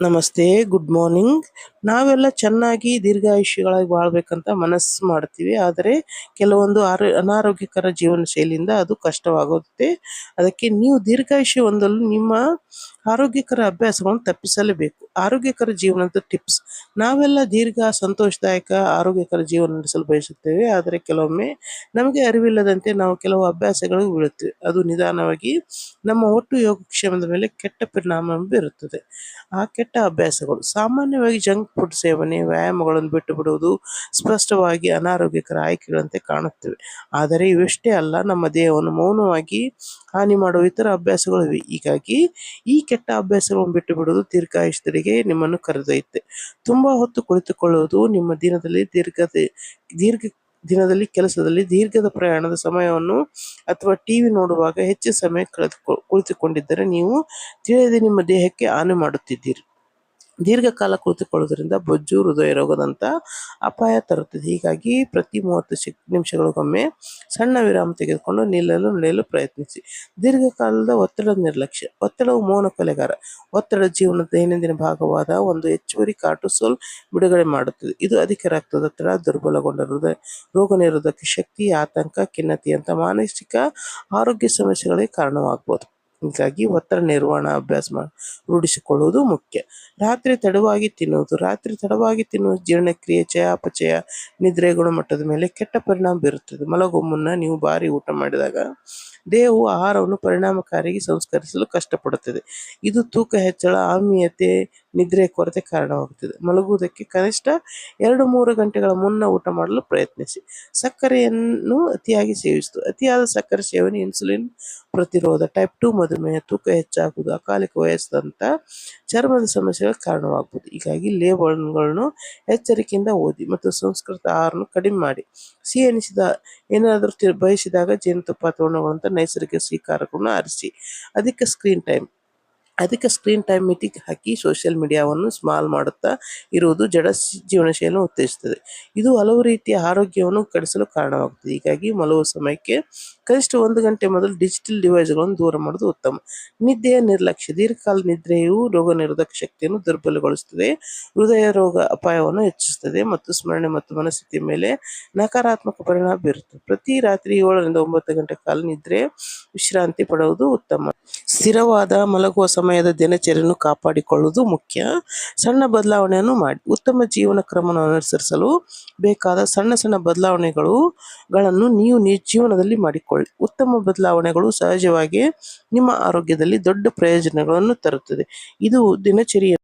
ನಮಸ್ತೆ, good morning. ನಾವೆಲ್ಲ ಚೆನ್ನಾಗಿ ದೀರ್ಘಾಯುಷ್ಯಗಳಾಗಿ ಬಾಳ್ಬೇಕಂತ ಮನಸ್ಸು ಮಾಡ್ತೀವಿ. ಆದರೆ ಕೆಲವೊಂದು ಆರೋ, ಅನಾರೋಗ್ಯಕರ ಜೀವನ ಶೈಲಿಯಿಂದ ಅದು ಕಷ್ಟವಾಗುತ್ತೆ. ಅದಕ್ಕೆ ನೀವು ದೀರ್ಘಾಯುಷ್ಯ ಹೊಂದಲು ನಿಮ್ಮ ಆರೋಗ್ಯಕರ ಅಭ್ಯಾಸಗಳನ್ನು ತಪ್ಪಿಸಲೇಬೇಕು. ಆರೋಗ್ಯಕರ ಜೀವನದ ಟಿಪ್ಸ್. ನಾವೆಲ್ಲ ದೀರ್ಘ, ಸಂತೋಷದಾಯಕ, ಆರೋಗ್ಯಕರ ಜೀವನ ನಡೆಸಲು ಬಯಸುತ್ತೇವೆ. ಆದರೆ ಕೆಲವೊಮ್ಮೆ ನಮಗೆ ಅರಿವಿಲ್ಲದಂತೆ ನಾವು ಕೆಲವು ಅಭ್ಯಾಸಗಳಿಗೆ ಬೀಳುತ್ತೇವೆ. ಅದು ನಿಧಾನವಾಗಿ ನಮ್ಮ ಒಟ್ಟು ಯೋಗಕ್ಷೇಮದ ಮೇಲೆ ಕೆಟ್ಟ ಪರಿಣಾಮ ಬೀರುತ್ತದೆ. ಆ ಕೆಟ್ಟ ಅಭ್ಯಾಸಗಳು, ಸಾಮಾನ್ಯವಾಗಿ ಜಂಕ್ ಫುಡ್ ಸೇವನೆ, ವ್ಯಾಯಾಮಗಳನ್ನು ಬಿಟ್ಟು ಬಿಡುವುದು ಸ್ಪಷ್ಟವಾಗಿ ಅನಾರೋಗ್ಯಕರ ಆಯ್ಕೆಗಳಂತೆ ಕಾಣುತ್ತವೆ. ಆದರೆ ಇವೆಷ್ಟೇ ಅಲ್ಲ, ನಮ್ಮ ದೇಹವನ್ನು ಮೌನವಾಗಿ ಹಾನಿ ಮಾಡುವ ಇತರ ಅಭ್ಯಾಸಗಳು ಇವೆ. ಹೀಗಾಗಿ ಈ ಕೆಟ್ಟ ಅಭ್ಯಾಸಗಳನ್ನು ಬಿಟ್ಟು ಬಿಡುವುದು ದೀರ್ಘಾಯುಷ್ಯರಿಗೆ ನಿಮ್ಮನ್ನು ಕರೆದೊಯ್ಯುತ್ತೆ. ತುಂಬಾ ಹೊತ್ತು ಕುಳಿತುಕೊಳ್ಳುವುದು ನಿಮ್ಮ ದಿನದಲ್ಲಿ ದೀರ್ಘ ದೀರ್ಘ ದಿನದಲ್ಲಿ ಕೆಲಸದಲ್ಲಿ ದೀರ್ಘದ ಪ್ರಯಾಣದ ಸಮಯವನ್ನು ಅಥವಾ ಟಿವಿ ನೋಡುವಾಗ ಹೆಚ್ಚು ಸಮಯ ಕಳೆದುಕೊ, ಕುಳಿತುಕೊಂಡಿದ್ದರೆ ನೀವು ತಿಳಿಯದೆ ನಿಮ್ಮ ದೇಹಕ್ಕೆ ಹಾನಿ ಮಾಡುತ್ತಿದ್ದೀರಿ. ದೀರ್ಘಕಾಲ ಕುಳಿತುಕೊಳ್ಳುವುದರಿಂದ ಬೊಜ್ಜು ಹೃದಯ ರೋಗದಂತ ಅಪಾಯ ತರುತ್ತದೆ. ಹೀಗಾಗಿ ಪ್ರತಿ ಮೂವತ್ತು ನಿಮಿಷಗಳಿಗೊಮ್ಮೆ ಸಣ್ಣ ವಿರಾಮ ತೆಗೆದುಕೊಂಡು ನಿಲ್ಲಲು, ನಡೆಯಲು ಪ್ರಯತ್ನಿಸಿ. ದೀರ್ಘಕಾಲದ ಒತ್ತಡದ ನಿರ್ಲಕ್ಷ್ಯ, ಒತ್ತಡವು ಮೌನ ಕೊಲೆಗಾರ, ಒತ್ತಡ ಜೀವನದ ದೈನಂದಿನ ಭಾಗವಾದ ಒಂದು ಹೆಚ್ಚುವರಿ ಕಾರ್ಟೋಸೋಲ್ ಬಿಡುಗಡೆ ಮಾಡುತ್ತದೆ. ಇದು ಅಧಿಕ ರಕ್ತದೊತ್ತಡ ದುರ್ಬಲಗೊಂಡ ಹೃದಯ, ರೋಗ ನಿರೋಧಕ ಶಕ್ತಿ, ಆತಂಕ ಖಿನ್ನತೆಯಂಥ ಮಾನಸಿಕ ಆರೋಗ್ಯ ಸಮಸ್ಯೆಗಳಿಗೆ ಕಾರಣವಾಗಬಹುದು. ಹೀಗಾಗಿ ಒತ್ತಡ ನಿರ್ವಹಣಾ ಅಭ್ಯಾಸ ಮಾಡ ರೂಢಿಸಿಕೊಳ್ಳುವುದು ಮುಖ್ಯ. ರಾತ್ರಿ ತಡವಾಗಿ ತಿನ್ನುವುದು, ರಾತ್ರಿ ತಡವಾಗಿ ತಿನ್ನುವುದು ಜೀರ್ಣಕ್ರಿಯೆ, ಚಯಾಪಚಯ, ನಿದ್ರೆ ಗುಣಮಟ್ಟದ ಮೇಲೆ ಕೆಟ್ಟ ಪರಿಣಾಮ ಬೀರುತ್ತದೆ. ಮಲಗುವ ಮುನ್ನ ನೀವು ಭಾರಿ ಊಟ ಮಾಡಿದಾಗ ದೇಹವು ಆಹಾರವನ್ನು ಪರಿಣಾಮಕಾರಿಯಾಗಿ ಸಂಸ್ಕರಿಸಲು ಕಷ್ಟಪಡುತ್ತದೆ. ಇದು ತೂಕ ಹೆಚ್ಚಳ, ಆಮ್ಲೀಯತೆ ನಿದ್ರೆ ಕೊರತೆ ಕಾರಣವಾಗುತ್ತದೆ ಮಲಗುವುದಕ್ಕೆ ಕನಿಷ್ಠ ಎರಡು ಮೂರು ಗಂಟೆಗಳ ಮುನ್ನ ಊಟ ಮಾಡಲು ಪ್ರಯತ್ನಿಸಿ. ಸಕ್ಕರೆಯನ್ನು ಅತಿಯಾಗಿ ಸೇವಿಸಿತು. ಅತಿಯಾದ ಸಕ್ಕರೆ ಸೇವನೆ ಇನ್ಸುಲಿನ್ ಪ್ರತಿರೋಧ ಟೈಪ್ ಟು ಮಧುಮೇಹ, ತೂಕ ಹೆಚ್ಚಾಗುವುದು, ಅಕಾಲಿಕ ವಯಸ್ಸಂತ ಚರ್ಮದ ಸಮಸ್ಯೆಗಳಿಗೆ ಕಾರಣವಾಗಬಹುದು. ಹೀಗಾಗಿ ಲೇಬಲ್ಗಳನ್ನು ಎಚ್ಚರಿಕೆಯಿಂದ ಓದಿ ಮತ್ತು ಸಂಸ್ಕೃತ ಆಹಾರವನ್ನು ಕಡಿಮೆ ಮಾಡಿ. ಸಿಹಿ ಎನಿಸಿದ, ಏನಾದರೂ ಬಯಸಿದಾಗ ಜೇನುತುಪ್ಪ ಹಣ್ಣುಗಳಂಥ ನೈಸರ್ಗಿಕ ಸ್ವೀಕಾರಗಳನ್ನು ಆರಿಸಿ. ಅಧಿಕ ಸ್ಕ್ರೀನ್ ಟೈಮ್ ಅಧಿಕ ಸ್ಕ್ರೀನ್ ಟೈಮ್ ಮಿಟಿಗೆ ಹಾಕಿ ಸೋಷಿಯಲ್ ಮೀಡಿಯಾವನ್ನು ಸ್ಮಾಲ್ ಮಾಡುತ್ತಾ ಇರುವುದು ಜಡ ಜೀವನಶೈಲಿಯನ್ನು ಜೀವನ ಶೈಲಿಯನ್ನು ಉತ್ತೇಜಿಸುತ್ತದೆ. ಇದು ಹಲವು ರೀತಿಯ ಆರೋಗ್ಯವನ್ನು ಕಡಿಸಲು ಕಾರಣವಾಗುತ್ತದೆ. ಹೀಗಾಗಿ ಮಲಗುವ ಸಮಯಕ್ಕೆ ಕನಿಷ್ಠ ಒಂದು ಗಂಟೆ ಮೊದಲು ಡಿಜಿಟಲ್ ಡಿವೈಸ್ಗಳನ್ನು ದೂರ ಮಾಡುವುದು ಉತ್ತಮ. ನಿದ್ದೆಯ ನಿರ್ಲಕ್ಷ್ಯ, ದೀರ್ಘಕಾಲ ನಿದ್ರೆಯು ರೋಗ ನಿರೋಧಕ ಶಕ್ತಿಯನ್ನು ದುರ್ಬಲಗೊಳಿಸುತ್ತದೆ. ಹೃದಯ ರೋಗ ಅಪಾಯವನ್ನು ಹೆಚ್ಚಿಸುತ್ತದೆ ಮತ್ತು ಸ್ಮರಣೆ ಮತ್ತು ಮನಸ್ಥಿತಿಯ ಮೇಲೆ ನಕಾರಾತ್ಮಕ ಪರಿಣಾಮ ಬೀರುತ್ತದೆ. ಪ್ರತಿ ರಾತ್ರಿ ಏಳರಿಂದ ಒಂಬತ್ತು ಗಂಟೆ ಕಾಲ ನಿದ್ರೆ ವಿಶ್ರಾಂತಿ ಪಡುವುದು ಉತ್ತಮ. ಸ್ಥಿರವಾದ ಮಲಗುವ ಸಮಯದ ದಿನಚರಿಯನ್ನು ಕಾಪಾಡಿಕೊಳ್ಳುವುದು ಮುಖ್ಯ. ಸಣ್ಣ ಬದಲಾವಣೆಯನ್ನು ಮಾಡಿ, ಉತ್ತಮ ಜೀವನ ಕ್ರಮವನ್ನು ಅನುಸರಿಸಲು ಬೇಕಾದ ಸಣ್ಣ ಸಣ್ಣ ಬದಲಾವಣೆಗಳು ಗಳನ್ನು ನೀವು ಜೀವನದಲ್ಲಿ ಮಾಡಿಕೊಳ್ಳಿ. ಉತ್ತಮ ಬದಲಾವಣೆಗಳು ಸಹಜವಾಗಿ ನಿಮ್ಮ ಆರೋಗ್ಯದಲ್ಲಿ ದೊಡ್ಡ ಪ್ರಯೋಜನಗಳನ್ನು ತರುತ್ತದೆ. ಇದು ದಿನಚರಿಯ